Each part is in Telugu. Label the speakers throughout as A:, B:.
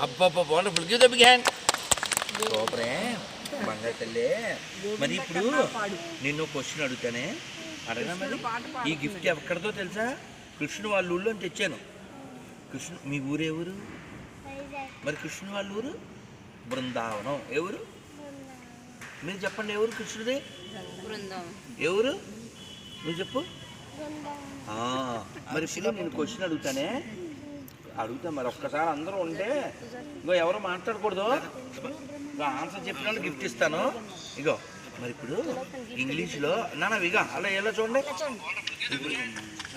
A: అబ్బబ్బా wonderful give the big hand సూపరే. బంగారు తల్లే మరి ఇప్పుడు నిన్ను క్వశ్చన్ అడుగుతానే. అడగనా మరి? ఈ గిఫ్ట్ ఎక్కడిదో తెలుసా? కృష్ణుడు వాళ్ళ ఊళ్ళో తెచ్చాను. కృష్ణ మీ ఊరు ఎవరు? మరి కృష్ణుడు వాళ్ళ ఊరు? బృందావనం. ఎవరు? మీరు చెప్పండి ఎవరు కృష్ణుడి ఎవరు? నువ్వు చెప్పు. ఆ, మరి ఇప్పుడు నేను క్వశ్చన్ అడుగుతానే. అడుగుతా మరి ఒక్కసారి అందరూ ఉంటే ఇగో ఎవరు మాట్లాడకూడదు. ఆన్సర్ చెప్పిన గిఫ్ట్ ఇస్తాను. ఇగో మరి ఇప్పుడు ఇంగ్లీష్లో నాన్న ఇక అలా ఎలా చూడండి?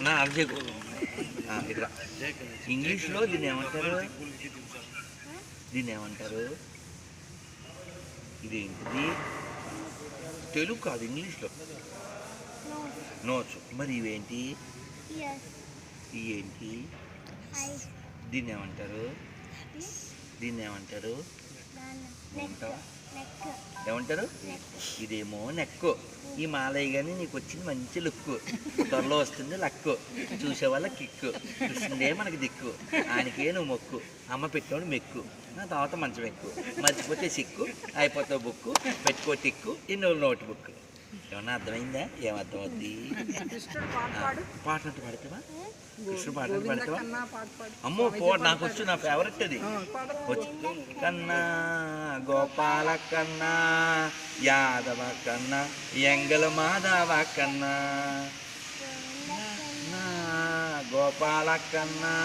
A: నా అర్జేకు ఇక్కడ ఇంగ్లీష్లో దీన్ని ఏమంటారు? దీన్ని ఏమంటారు? ఇదేంటిది తెలుగు కాదు ఇంగ్లీష్లో. నోట్స్. మరి ఇవేంటి? ఇవేంటి? దీన్ని ఏమంటారు? దీన్ని ఏమంటారు? ఏమంటావా? ఏమంటారు? ఇదేమో నెక్కు ఈ మాలయ్య కానీ నీకు వచ్చింది మంచి లుక్కు త్వరలో వస్తుంది లక్కు చూసే వాళ్ళ కిక్కు కృష్ణుడే మనకి దిక్కు. ఆయనకే నువ్వు మొక్కు. అమ్మ పెట్టినోడు మెక్కు. నా తర్వాత మంచం ఎక్కు. మర్చిపోతే సిక్కు. అయిపోతావు బుక్కు. పెట్టుకో టిక్కు. ఎన్నో నోట్ బుక్ ఏమన్నా అర్థమైందా? ఏమర్థం అవుద్ది
B: కృష్ణుడు పాట పాడు.
A: పాట అంటే పాడతావా? కృష్ణుడు పాట అంటే పాడతావా? అమ్మో పో నాకు వచ్చు నా ఫేవరెట్ అది. కన్నా గోపాల కన్నా యాదవ కన్నా ఎంగల మాధవ కన్నా. గోపాల కన్నా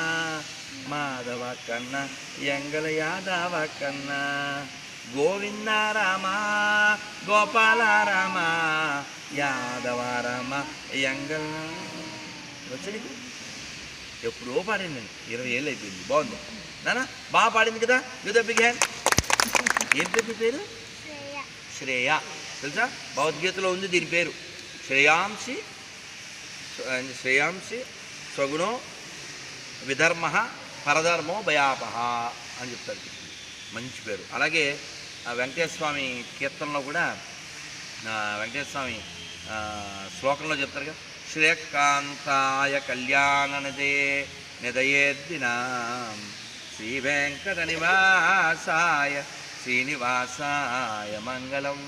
A: మాధవ కన్నా ఎంగల యాదవ కన్నా. గోవింద రామ గోపాల రామ యాదవ రామ ఎంగల వచ్చి ఎప్పుడో పాడింది నేను ఇరవై ఏళ్ళు అయిపోయింది. బాగుంది. నానా బాగా పాడింది కదా? యూద బిగ్ హ్యాండ్ ఏం పేరు పేరు? శ్రేయ. తెలుసా? భగవద్గీతలో ఉంది దీని పేరు. శ్రేయాంసి శ్రేయాంసి స్వగుణో విధర్మ పరధర్మో భయాపహ అని చెప్తారు. మంచి పేరు. అలాగే ఆ వెంకటేశ్వర స్వామి కీర్తనలో కూడా వెంకటేశ్వర స్వామి శ్లోకంలో చెప్తారు కదా శ్రేకాంతాయ కళ్యాణనదే నిదయేద్దినా. శ్రీ వెంకట నివాసాయ శ్రీనివాసాయ మంగళం.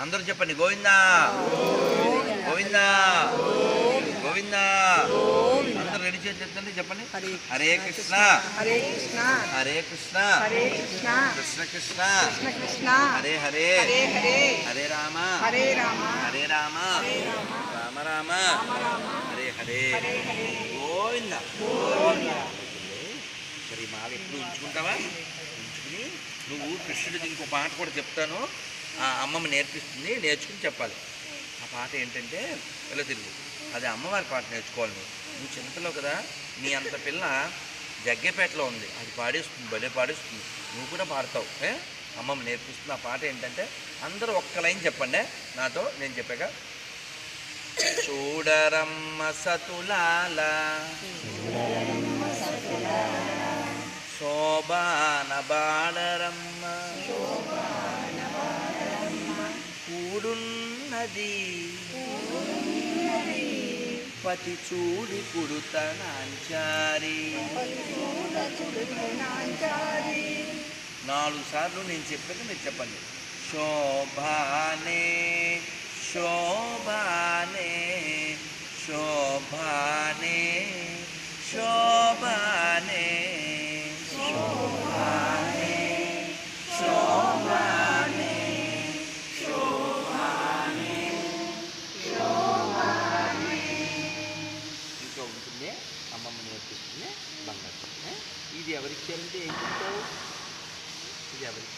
A: అందరూ చెప్పండి గోవిందా? గోవిందా? గోవిందా? రెడీ చేసి చెప్తండి చెప్పండి.
B: హరే
A: కృష్ణ
B: హరే కృష్ణ.
A: హరే కృష్ణ.
B: హరే కృష్ణ.
A: కృష్ణ కృష్ణ.
B: కృష్ణ కృష్ణ.
A: హరే హరే.
B: హరే హరే.
A: హరే రామ.
B: హరే రామ.
A: హరే రామ. రామ. రామ హరే హరే. గోవింద. సరే మాల ఎప్పుడు ఉంచుకుంటావా? ఉంచుకుని నువ్వు కృష్ణుడికి ఇంకో పాట కూడా చెప్తాను. ఆ అమ్మమ్మ నేర్పిస్తుంది నేర్చుకుని చెప్పాలి. ఆ పాట ఏంటంటే పిల్ల తెలుగు అది అమ్మవారి పాట నేర్చుకోవాలి నువ్వు. నువ్వు చిన్నపిల్లవు కదా నీ అంత పిల్ల జగ్గేపేటలో ఉంది. అది పాడేస్తుంది భలే పాడేస్తుంది. నువ్వు కూడా పాడతావు ఏ? అమ్మమ్మ నేర్పిస్తుంది. ఆ పాట ఏంటంటే అందరూ ఒక్క లైన్ చెప్పండి. నాతో నేను చెప్పాక. చూడరమ్మ సతులాల. శోభాన బాడరమ్మ కూడున్నది. పతి చూడి పుడుతనాంచారి. నాలుగు సార్లు నేను చెప్పాక మీరు చెప్పండి. శోభానే శోభానే శోభా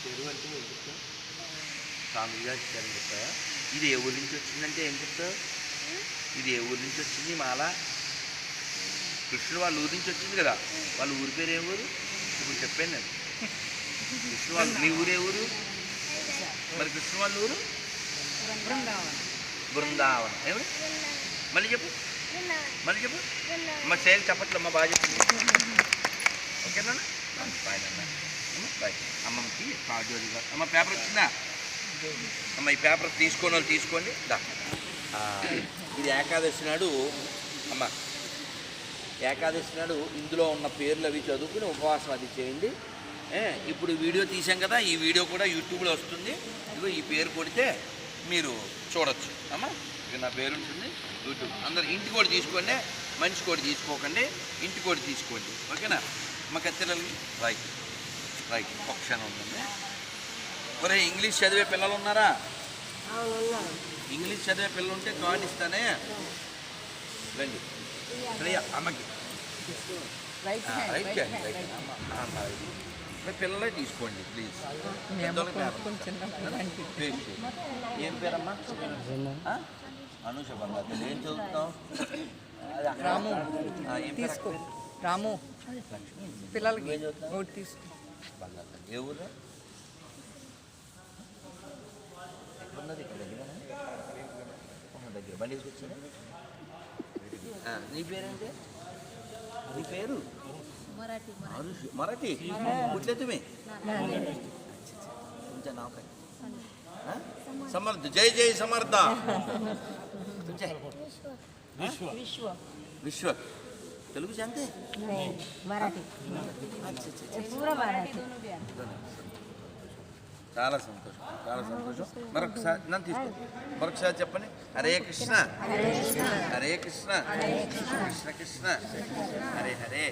A: ఇది ఎవరిచ్చారు అంటే ఏం చెప్తావు? స్వామి గారు ఇచ్చారని చెప్తావా ఇది ఏ ఊరి నుంచి వచ్చిందంటే ఏం చెప్తావు? ఇది ఏ ఊరి నుంచి వచ్చింది? మాల? కృష్ణుడు వాళ్ళ ఊరి నుంచి వచ్చింది కదా. వాళ్ళ ఊరి పేరు ఏ ఊరు? ఇప్పుడు చెప్పాను నేను. కృష్ణుడు వాళ్ళు మీ ఊరే ఊరు? మరి కృష్ణ వాళ్ళ ఊరు? బృందావనం. ఏమి? మళ్ళీ చెప్పు. మళ్ళీ చెప్పు. అమ్మ సేల్ చెప్పట్లమ్మ బాగా చెప్పింది ఓకేనా? బాయ్ నాన్న అమ్మ, బాయ్ అమ్మమ్మకి అమ్మ పేపర్ వచ్చిందా? అమ్మ ఈ పేపర్ తీసుకొని వాళ్ళు తీసుకోండి. దా. ఇది ఏకాదశి నాడు అమ్మ ఏకాదశి నాడు ఇందులో ఉన్న పేర్లు అవి చదువుకుని ఉపవాసం అది చేయండి. ఇప్పుడు వీడియో తీసాం కదా ఈ వీడియో కూడా యూట్యూబ్లో వస్తుంది. ఇదిగో ఈ పేరు కొడితే మీరు చూడొచ్చు. అమ్మా ఇక నా పేరు ఉంటుంది యూట్యూబ్. అందరు ఇంటి కోడి తీసుకోండి మనిషి కోడి తీసుకోకండి ఇంటి కోడి తీసుకోండి. ఓకేనా? మా కత్తెరలకి బాయ్ రైట్ ఒక క్షణం ఉందండి ఒరే ఇంగ్లీష్ చదివే పిల్లలు ఉన్నారా? ఇంగ్లీష్ చదివే పిల్లలు ఉంటే కార్డు ఇస్తానే. రండి. అమ్మకి.
B: రైట్.
A: అమ్మ, పిల్లలే తీసుకోండి ప్లీజ్. ఏం పేరమ్మా? అనూష బంగారు ఏం చదువుతావు?
B: రాము. తీసుకో? రాము. పిల్లలకి తీసుకో.
A: బంగారు తల్లి. ఏ ఊరు ఎక్కడున్నది ఇక్కడ దగ్గర దగ్గర బండి తీసుకొచ్చారా ఆ, నీ పేరేంటి నీ పేరు
C: मराठी
A: मराठी मराठी कुठले तुम्ही तुमचं नाव काय हा? समर्थ जय जय समर्थ तुमचे
C: विश्व
A: विश्व తెలుగు जानते
C: नहीं मराठी पूरा मराठी
A: చాలా సంతోషం చాలా సంతోషం మరొకసారి నన్ను తీసుకో మరొకసారి చెప్పండి హరే కృష్ణ హరే కృష్ణ కృష్ణ కృష్ణ హరే హరే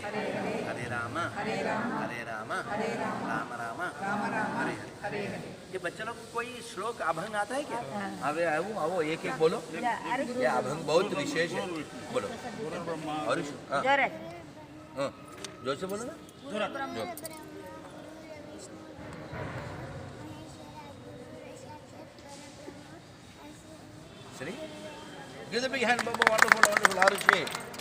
A: राम। हरे राम। हरे राम। हरे राम। राम राम। राम हरे हरे। ये बच्चे लोग कोई श्लोक अभंग आता है क्या? अरे आओ आओ एक एक बोलो। ये अभंग बहुत विशेष है। बोलो। और हाँ। हाँ। ज़ोर से बोलो ना। ज़ोर Give the big hand, Baba. Wonderful, wonderful. Harushi.